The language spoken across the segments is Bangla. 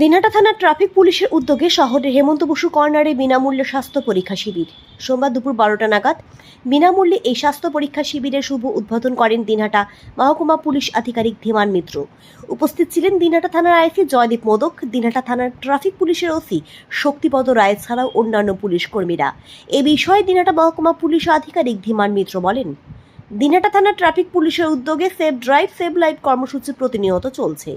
দিনহাটা থানার ট্রাফিক পুলিশের উদ্যোগে শহরের হেমন্ত বসু কর্নারে বিনামূল্যে স্বাস্থ্য পরীক্ষা শিবির। সোমবার দুপুর বারোটা নাগাদ বিনামূল্যে এই স্বাস্থ্য পরীক্ষা শিবিরের শুভ উদ্বোধন করেন দিনহাটা মহকুমা পুলিশ আধিকারিক ধীমান মিত্র। উপস্থিত ছিলেন দিনহাটা থানার আইসি জয়দীপ মোদক দিনহাটা থানার ট্রাফিক পুলিশের ওসি শক্তিপদ রায় ছাড়াও অন্যান্য পুলিশ কর্মীরা। এ বিষয়ে দিনহাটা মহকুমা পুলিশ আধিকারিক ধীমান মিত্র বলেন দিনহাটা থানার ট্রাফিক পুলিশের উদ্যোগে সেভ ড্রাইভ, সেভ লাইফ কর্মসূচি প্রতিনিয়ত চলছে।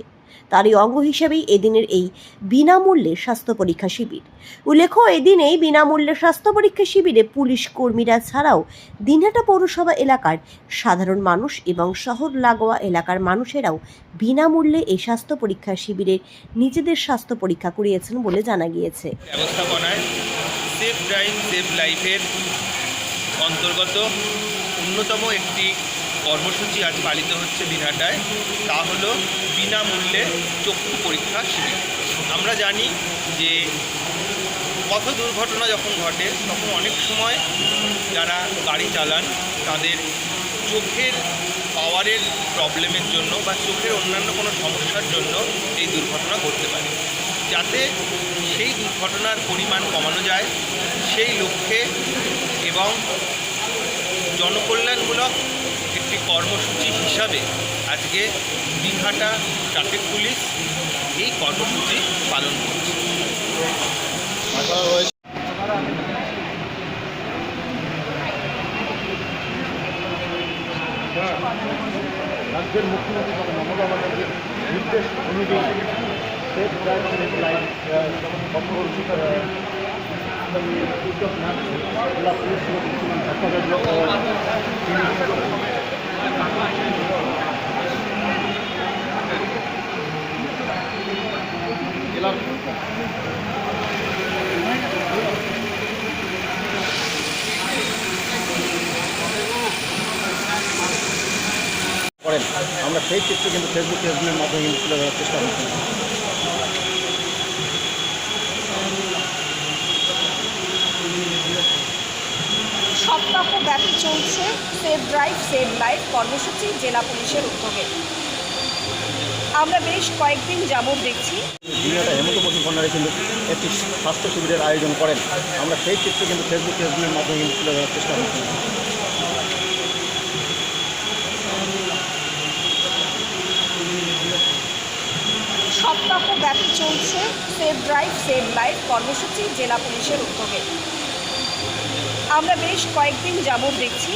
তারই অঙ্গ হিসেবেই এদিনের এই বিনামূল্যে স্বাস্থ্য পরীক্ষা শিবির। উল্লেখ্য, এদিন এই বিনামূল্যে স্বাস্থ্য পরীক্ষা শিবিরে পুলিশ কর্মীরা ছাড়াও দিনহাটা পৌরসভা এলাকার সাধারণ মানুষ এবং শহর লাগোয়া এলাকার মানুষেরাও বিনামূল্যে এই স্বাস্থ্য পরীক্ষা শিবিরে নিজেদের স্বাস্থ্য পরীক্ষা করিয়েছেন বলে জানা গিয়েছে। অন্তর্গত অন্যতম একটি কর্মসূচি আজ পালিত হচ্ছে দিনহাটায়। তা হলো বিনামূল্যে চক্ষু পরীক্ষা শিবির। আমরা জানি যে পথ দুর্ঘটনা যখন ঘটে, তখন অনেক সময় যারা গাড়ি চালান, তাদের চোখের পাওয়ারের প্রবলেমের জন্য বা চোখের অন্যান্য কোনো সমস্যার জন্য এই দুর্ঘটনা ঘটতে পারে। যাতে সেই দুর্ঘটনার পরিমাণ কমানো যায়, সেই লক্ষ্যে এবং জনকল্যাণমূলক কর্মসূচি হিসাবে আজকে দীঘাটা ট্রাফিক পুলিশ এই কর্মসূচি পালন করছে। রাজ্যের মুখ্যমন্ত্রী মমতা ব্যানার্জির নির্দেশ অনুযায়ী সেফ লাইফ কর্মসূচি উদ্যোগ পুলিশ করেন। আমরা সেই চিত্র কিন্তু ফেসবুক ফেসবুকের মাধ্যমে কিন্তু তুলে ধরার চেষ্টা করছি। সপ্তাহব্যাপী চলছে সেভ ড্রাইভ সেভ লাইফ কর্মসূচি জেলা পুলিশের উদ্যোগে। আমরা বেশ কয়েকদিন যাবৎ দেখছি। দিনটা হেমন্ত কন্যারে কিন্তু একটি স্বাস্থ্য শিবিরের আয়োজন করেন। আমরা সেই চিত্র কিন্তু ফেসবুক ফেসবুকের মাধ্যমে কিন্তু তুলে ধরার চেষ্টা করছি। সপ্তাহব্যাপী চলছে সেভ ড্রাইভ সেভ লাইফ কর্মসূচি জেলা পুলিশের উদ্যোগে। আমরা বেশ কয়েকদিন যাবৎ দেখছি